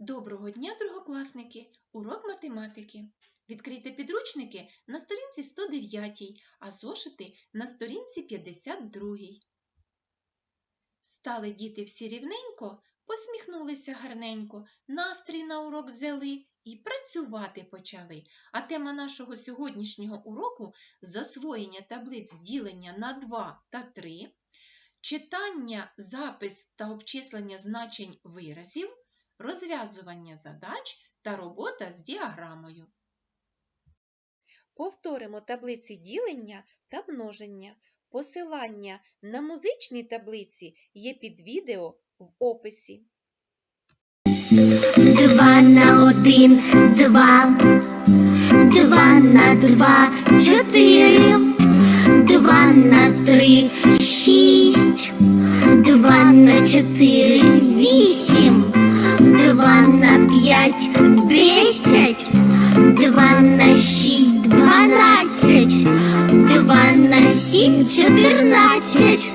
Доброго дня, другокласники! Урок математики. Відкрийте підручники на сторінці 109, а зошити на сторінці 52. Стали діти всі рівненько, посміхнулися гарненько, настрій на урок взяли і працювати почали. А тема нашого сьогоднішнього уроку засвоєння таблиць ділення на 2 та 3, читання, запис та обчислення значень виразів, розв'язування задач та робота з діаграмою. Повторимо таблиці ділення та множення. Посилання на музичні таблиці є під відео в описі. Два на один, два, два на два, чотири, два на три, шість, два на чотири, вісім, на п'ять, десять, два на шість, дванадцять, два на сім, чотирнадцять,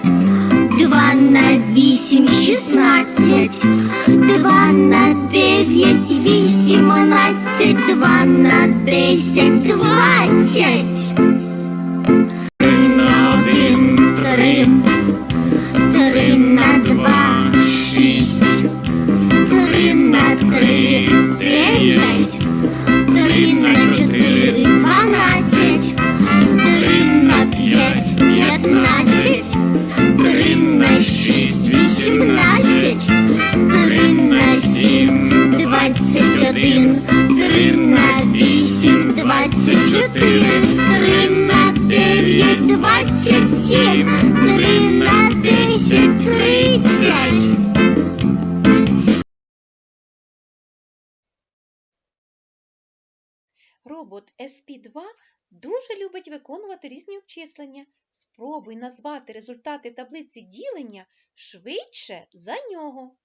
Робот SP2 дуже любить виконувати різні обчислення. Спробуй назвати результати таблиці ділення швидше за нього.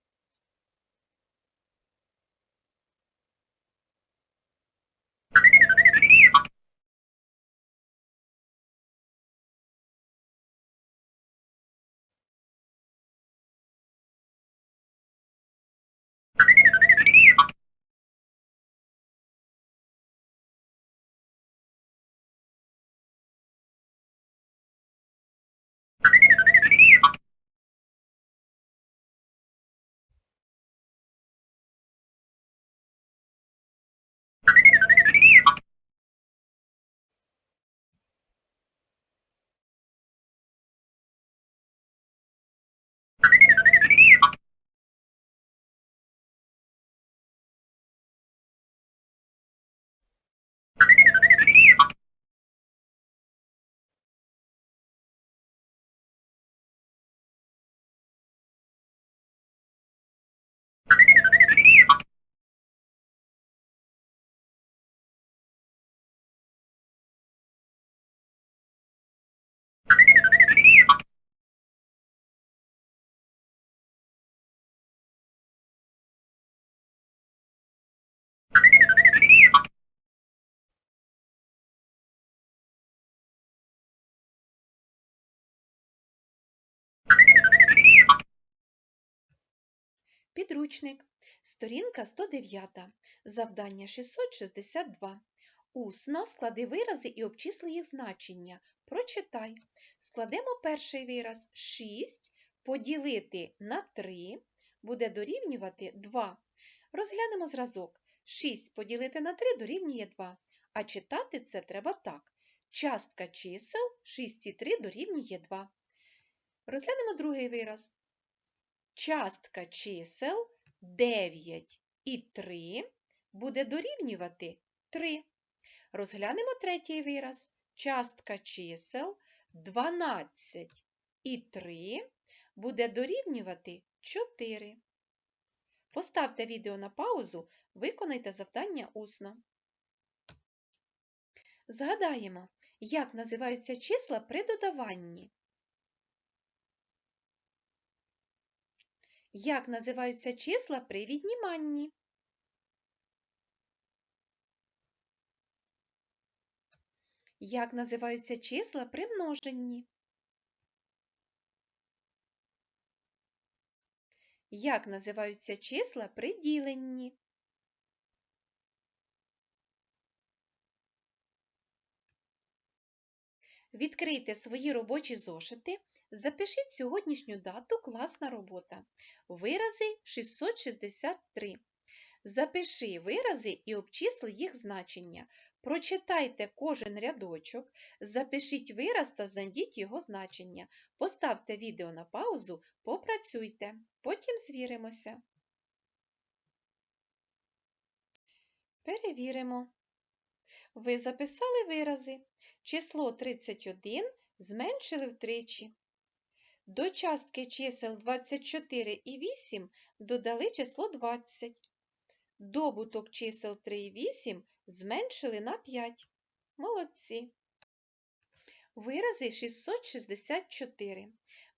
Підручник. Сторінка 109. Завдання 662. Усно склади вирази і обчисли їх значення. Прочитай. Складемо перший вираз 6 поділити на 3 буде дорівнювати 2. Розглянемо зразок. 6 поділити на 3 дорівнює 2. А читати це треба так. Частка чисел 6 і 3 дорівнює 2. Розглянемо другий вираз. Частка чисел 9 і 3 буде дорівнювати 3. Розглянемо третій вираз. Частка чисел 12 і 3 буде дорівнювати 4. Поставте відео на паузу, виконайте завдання усно. Згадаємо, як називаються числа при додаванні. Як називаються числа при відніманні? Як називаються числа при множенні? Як називаються числа при діленні? Відкрийте свої робочі зошити, запишіть сьогоднішню дату класна робота. Вирази 663. Запиши вирази і обчисли їх значення. Прочитайте кожен рядочок, запишіть вираз та знайдіть його значення. Поставте відео на паузу, попрацюйте, потім звіримося. Перевіримо. Ви записали вирази. Число 31 зменшили втричі. До частки чисел 24 і 8 додали число 20. Добуток чисел 3 і 8 зменшили на 5. Молодці. Вирази 664.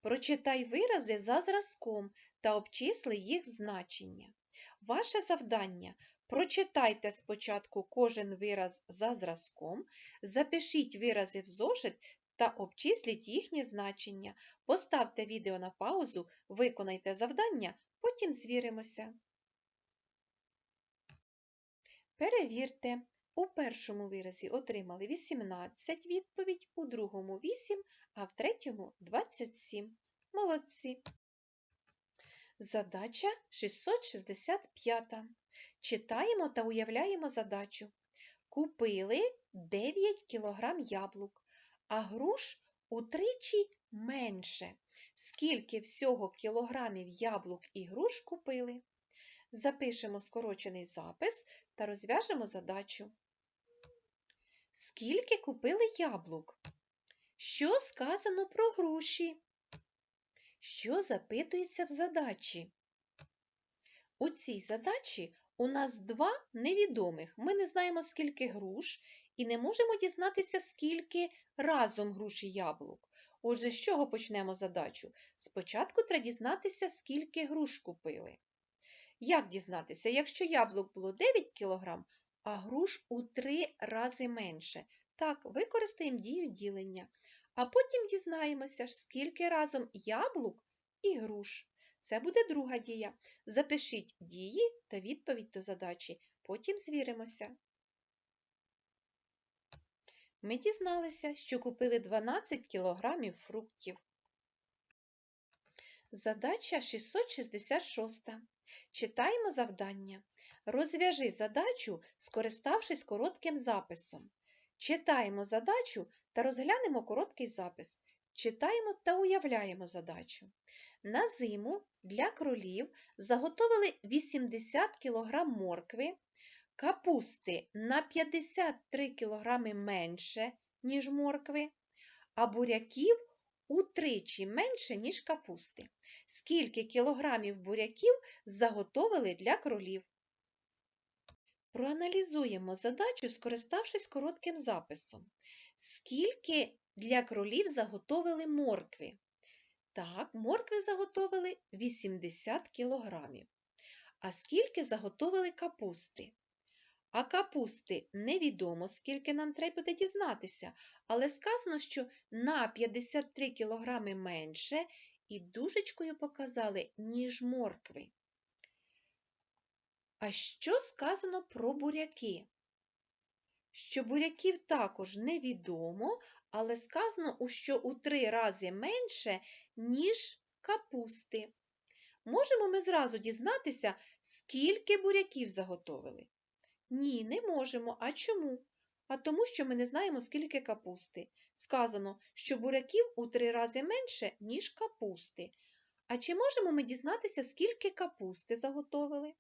Прочитай вирази за зразком та обчисли їх значення. Ваше завдання Прочитайте спочатку кожен вираз за зразком, запишіть вирази в зошит та обчисліть їхнє значення. Поставте відео на паузу, виконайте завдання, потім звіримося. Перевірте. У першому виразі отримали 18 відповідь, у другому 8, а в третьому 27. Молодці. Задача 665. Читаємо та уявляємо задачу. Купили 9 кг яблук, а груш утричі менше. Скільки всього кілограмів яблук і груш купили? Запишемо скорочений запис та розв'яжемо задачу. Скільки купили яблук? Що сказано про груші? Що запитується в задачі? У цій задачі у нас два невідомих. Ми не знаємо, скільки груш, і не можемо дізнатися, скільки разом груш і яблук. Отже, з чого почнемо задачу? Спочатку треба дізнатися, скільки груш купили. Як дізнатися, якщо яблук було 9 кг, а груш у 3 рази менше? Так, використаємо дію ділення. А потім дізнаємося, скільки разом яблук і груш. Це буде друга дія. Запишіть дії та відповідь до задачі. Потім звіримося. Ми дізналися, що купили 12 кг фруктів. Задача 666. Читаємо завдання. Розв'яжи задачу, скориставшись коротким записом. Читаємо задачу та розглянемо короткий запис. Читаємо та уявляємо задачу. На зиму для кролів заготовили 80 кг моркви, капусти на 53 кг менше, ніж моркви, а буряків утричі менше, ніж капусти. Скільки кілограмів буряків заготовили для кролів? Проаналізуємо задачу, скориставшись коротким записом. Скільки для кролів заготовили моркви? Так, моркви заготовили 80 кілограмів. А скільки заготовили капусти? А капусти невідомо, скільки нам треба буде дізнатися, але сказано, що на 53 кілограми менше і дужечкою показали, ніж моркви. А що сказано про буряки? Що буряків також невідомо, але сказано, що у три рази менше, ніж капусти. Можемо ми зразу дізнатися, скільки буряків заготовили? Ні, не можемо. А чому? А тому, що ми не знаємо, скільки капусти. Сказано, що буряків у три рази менше, ніж капусти. А чи можемо ми дізнатися, скільки капусти заготовили?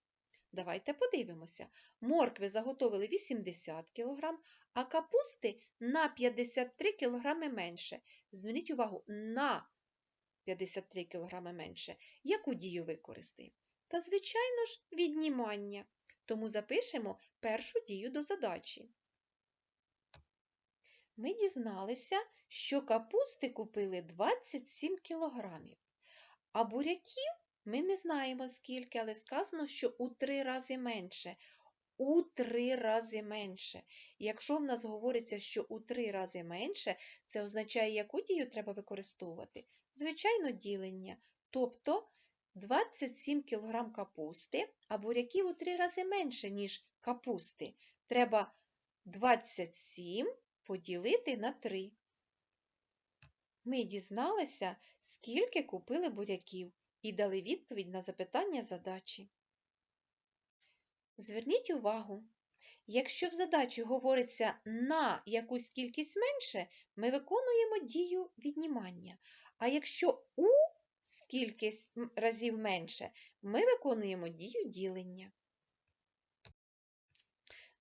Давайте подивимося. Моркви заготовили 80 кг, а капусти на 53 кг менше. Зверніть увагу, на 53 кг менше. Яку дію використаємо? Та, звичайно ж, віднімання. Тому запишемо першу дію до задачі. Ми дізналися, що капусти купили 27 кг, а буряків ми не знаємо скільки, але сказано, що у три рази менше. У три рази менше. Якщо в нас говориться, що у три рази менше, це означає, яку дію треба використовувати? Звичайно, ділення. Тобто 27 кг капусти, а буряків у три рази менше, ніж капусти. Треба 27 поділити на 3. ми дізналися, скільки купили буряків і дали відповідь на запитання задачі. Зверніть увагу, якщо в задачі говориться на якусь кількість менше, ми виконуємо дію віднімання. А якщо у скількись разів менше, ми виконуємо дію ділення.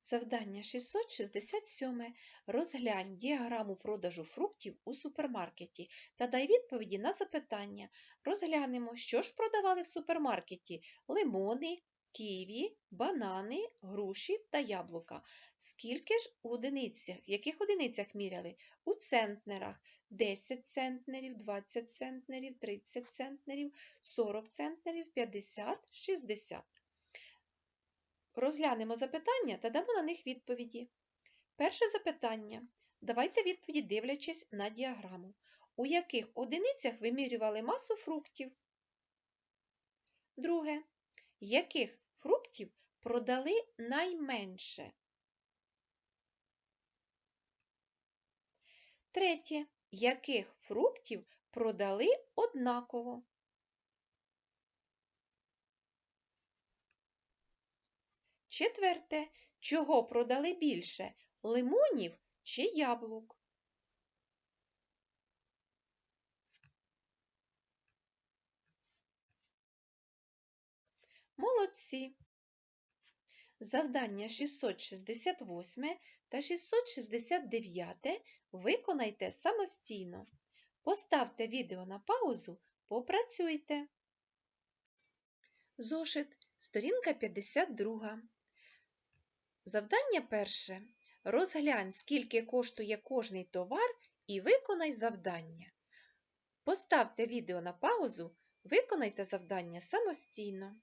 Завдання 667. Розглянь діаграму продажу фруктів у супермаркеті та дай відповіді на запитання. Розглянемо, що ж продавали в супермаркеті: лимони, ківі, банани, груші та яблука. Скільки ж у одиницях? Яких одиницях міряли? У центнерах 10 центнерів, 20 центнерів, 30 центнерів, 40 центнерів, 50, 60. Розглянемо запитання та дамо на них відповіді. Перше запитання. Давайте відповіді, дивлячись на діаграму. У яких одиницях вимірювали масу фруктів? Друге. Яких фруктів продали найменше? Третє. Яких фруктів продали однаково? Четверте. Чого продали більше? Лимонів чи яблук? Молодці. Завдання 668 та 669 виконайте самостійно. Поставте відео на паузу, попрацюйте. Зошит, сторінка 52. Завдання перше. Розглянь, скільки коштує кожний товар і виконай завдання. Поставте відео на паузу, виконайте завдання самостійно.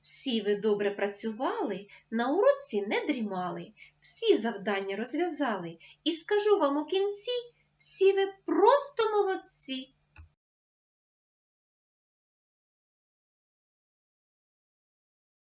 Всі ви добре працювали, на уроці не дрімали, всі завдання розв'язали. І скажу вам у кінці, всі ви просто молодці.